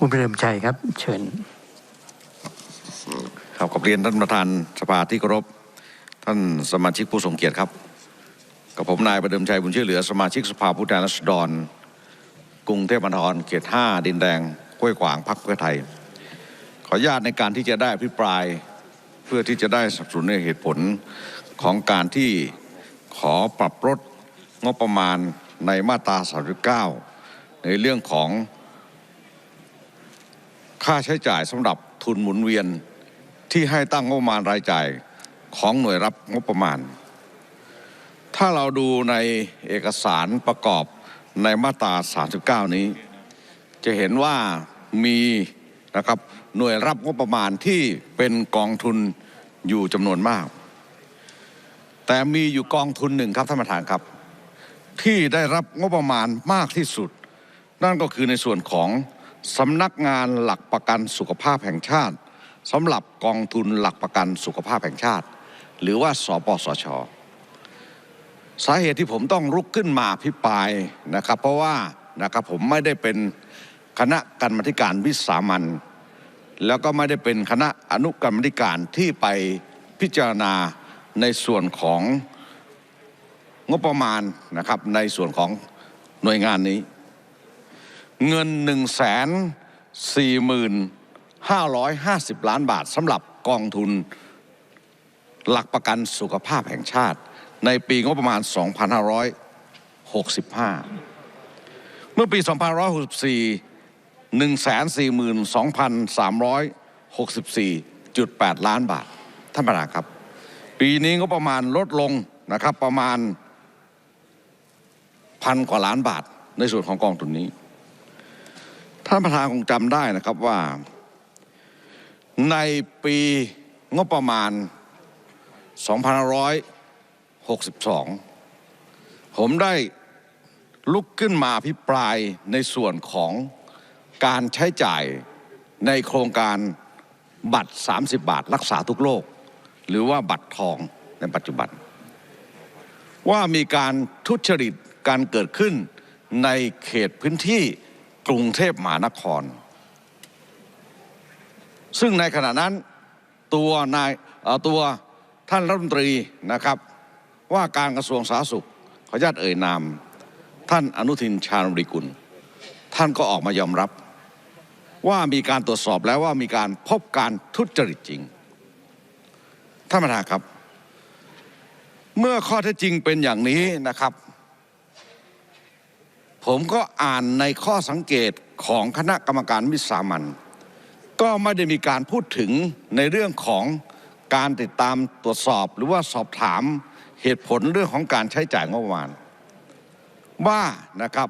คุณเปรมชัยครับ เชิญครับขอบเรียนท่านประธานสภาที่เคารพท่านสมาชิกผู้ทรงเกียรติครับ กับผมนายประเดิมชัยบุญช่วยเหลือสมาชิกสภาผู้แทนราษฎรกรุงเทพมหานครเขตห้าดินแดงห้วยขวางพักเพื่อไทย ขออนุญาตในการที่จะได้อภิปรายเพื่อที่จะได้สนับสนุนในเหตุผลของการที่ขอปรับลดงบประมาณในมาตรา 39 ในเรื่องของ ค่าใช้จ่ายสำหรับทุนหมุนเวียนที่ให้ตั้งงบประมาณรายจ่ายของหน่วยรับงบประมาณ ถ้าเราดูในเอกสารประกอบในมาตรา 39 นี้ จะเห็นว่ามีนะครับหน่วยรับงบประมาณที่เป็นกองทุนอยู่จำนวนมาก แต่มีอยู่กองทุนหนึ่งครับท่านประธานครับ ที่ได้รับงบประมาณมากที่สุด นั่นก็คือในส่วนของ สำนักงานหลักประกันสุขภาพแห่งชาติสำหรับกองทุนหลักประกันสุขภาพแห่งชาติ หรือว่าสปสช สาเหตุที่ผมต้องลุกขึ้นมาอภิปรายนะครับ เพราะว่านะครับผมไม่ได้เป็นคณะกรรมาธิการวิสามันแล้วก็ไม่ได้เป็นคณะอนุกรรมธิการที่ไปพิจารณาในส่วนของงบประมาณนะครับในส่วนของหน่วยงานนี้ เงิน1นึ่งแสนสี่หมื่นห้าร้อยห้าสิบล้านบาทสำหรับกองทุนหลักประกันสุขภาพแห่งชาติ ในปีงบประมาณ 2565 เมื่อปี 2564 142,364.8 ล้านบาท ท่านประธานครับ ปีนี้งบประมาณลดลงนะครับประมาณพันกว่าล้านบาทในส่วนของกองทุนนี้ ท่านประธานคงจำได้นะครับว่า ในปีงบประมาณ 2562 ผมได้ลุกขึ้นมาพิปรายในส่วนของการใช้จ่ายในโครงการบัตร 30 บาทรักษาทุกโรคหรือว่าบัตรทองในปัจจุบัน ว่ามีการทุจริตการเกิดขึ้นในเขตพื้นที่ กรุงเทพมหานคร ซึ่งในขณะนั้นตัวนายตัวท่านรัฐมนตรีนะครับ ว่าการกระทรวงสาธารณสุขขออนุญาตเอ่ยนาม ท่านอนุทินชาญวิริกุล ท่านก็ออกมายอมรับ ว่ามีการตรวจสอบแล้วว่ามีการพบการทุจริตจริงท่านประธานครับ เมื่อข้อเท็จจริงเป็นอย่างนี้นะครับ ผมก็อ่านในข้อสังเกตของคณะกรรมการวิสามันก็ไม่ได้มีการพูดถึงในเรื่องของการติดตามตรวจสอบ หรือว่าสอบถามเหตุผลเรื่องของการใช้จ่ายงบประมาณ ว่านะครับ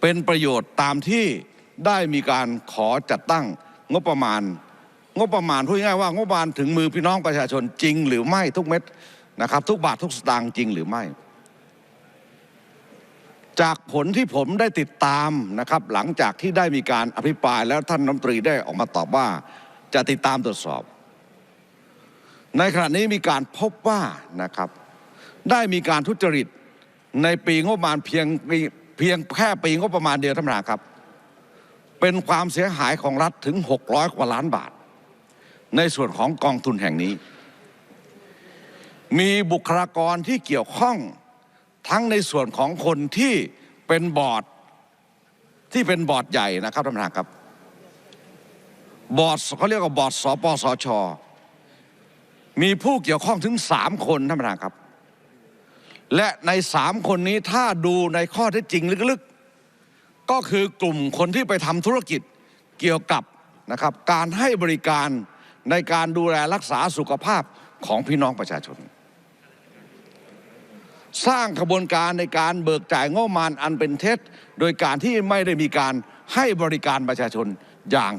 เป็นประโยชน์ตามที่ได้มีการขอจัดตั้งงบประมาณ งบประมาณพูดง่ายว่างบประมาณถึงมือพี่น้องประชาชนจริง หรือไม่ทุกเม็ดนะครับ ทุกบาททุกสตางค์จริงหรือไม่ จากผลที่ผมได้ติดตามนะครับ หลังจากที่ได้มีการอภิปรายแล้วท่านรัฐมนตรีได้ออกมาตอบว่าจะติดตามตรวจสอบ ในขณะนี้มีการพบว่านะครับ ได้มีการทุจริตในปีงบประมาณเพียงเพียงแค่ปีงบประมาณเดียวท่านประธานครับ เป็นความเสียหายของรัฐถึง 600 กว่าล้านบาท ในส่วนของกองทุนแห่งนี้ มีบุคลากรที่เกี่ยวข้อง ทั้งในส่วนของคนที่เป็นบอร์ดที่เป็นบอร์ดใหญ่นะครับท่านประธานครับ บอร์ดเขาเรียกว่าบอร์ดสปสช มีผู้เกี่ยวข้องถึงสามคนท่านประธานครับ และในสามคนนี้ถ้าดูในข้อเท็จจริงลึกๆ ก็คือกลุ่มคนที่ไปทำธุรกิจเกี่ยวกับนะครับการให้บริการในการดูแลรักษาสุขภาพของพี่น้องประชาชน สร้างกระบวนการในการเบิกจ่ายงบประมาณอันเป็นเท็จ โดยการที่ไม่ได้มีการให้บริการประชาชนอย่าง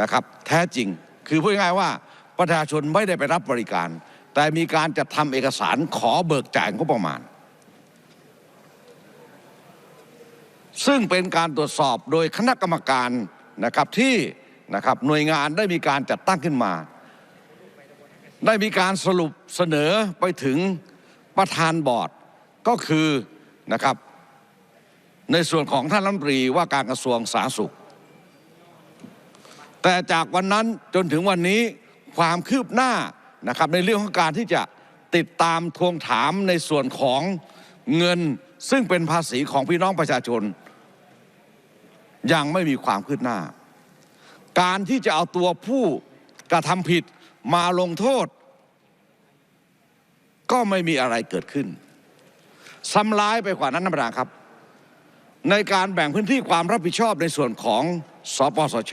นะครับแท้จริง คือพูดง่ายๆว่าประชาชนไม่ได้ไปรับบริการ แต่มีการจัดทำเอกสารขอเบิกจ่ายงบประมาณ ซึ่งเป็นการตรวจสอบโดยคณะกรรมการนะครับที่นะครับหน่วยงานได้มีการจัดตั้งขึ้นมา ได้มีการสรุปเสนอไปถึง ประธานบอร์ดก็คือนะครับ ในส่วนของท่านรัฐมนตรีว่าการกระทรวงสาธารณสุข แต่จากวันนั้นจนถึงวันนี้ความคืบหน้านะครับในเรื่องของการที่จะติดตามทวงถามในส่วนของเงินซึ่งเป็นภาษีของพี่น้องประชาชน ยังไม่มีความคืบหน้า การที่จะเอาตัวผู้กระทำผิดมาลงโทษ ก็ไม่มีอะไรเกิดขึ้นซ้ำร้ายไปกว่านั้นนะประธานครับ ในการแบ่งพื้นที่ความรับผิดชอบในส่วนของสปสช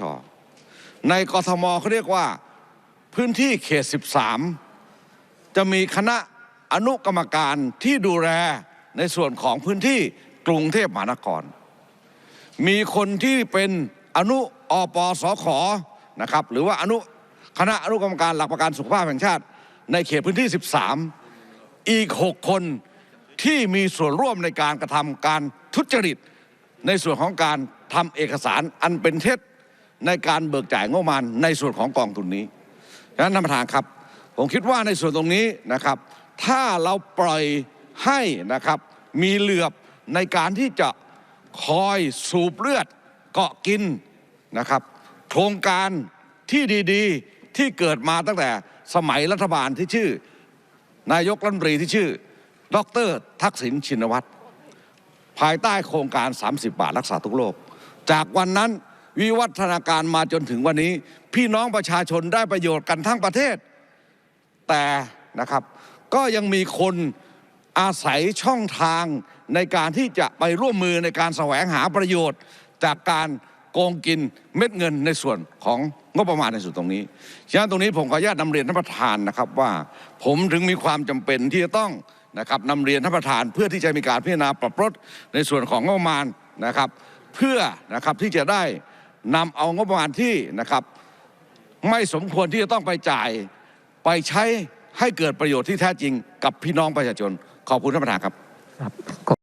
ในกทมเขาเรียกว่าพื้นที่เขต 13 จะมีคณะอนุกรรมการที่ดูแลในส่วนของพื้นที่กรุงเทพมหานคร มีคนที่เป็นอนุอปสขนะครับหรือว่าอนุคณะอนุกรรมการหลักประกันสุขภาพแห่งชาติ ในเขตพื้นที่ 13 อีก 6 คนที่มีส่วนร่วมในการกระทำการทุจริต ในส่วนของการทำเอกสารอันเป็นเท็จในการเบิกจ่ายงบประมาณในส่วนของกองทุนนี้ดังนั้นท่านประธานครับ ผมคิดว่าในส่วนตรงนี้นะครับ ถ้าเราปล่อยให้นะครับมีเหลือบในการที่จะคอยสูบเลือดเกาะกินนะครับ โครงการที่ดีๆที่เกิดมาตั้งแต่สมัยรัฐบาลที่ชื่อ นายกรัฐมนตรีที่ชื่อ ดรทักษิณชินวัตรภายใต้โครงการ 30 บาทรักษาทุกโรคจากวันนั้นวิวัฒนาการมาจนถึงวันนี้ พี่น้องประชาชนได้ประโยชน์กันทั้งประเทศ แต่นะครับก็ยังมีคนอาศัยช่องทางในการที่จะไปร่วมมือในการแสวงหาประโยชน์ จากการโกงกินเม็ดเงินในส่วนของ งบประมาณในส่วนตรงนี้ฉะนั้นตรงนี้ผมขออนุญาตนำเรียนท่านประธานนะครับว่า ผมถึงมีความจำเป็นที่จะต้องนะครับนำเรียนท่านประธานเพื่อที่จะมีการพิจารณาปรับลดในส่วนของงบประมาณนะครับ เพื่อนะครับที่จะได้นำเอางบประมาณที่นะครับ ไม่สมควรที่จะต้องไปจ่ายไปใช้ให้เกิดประโยชน์ที่แท้จริงกับพี่น้องประชาชนขอบคุณท่านประธานครับ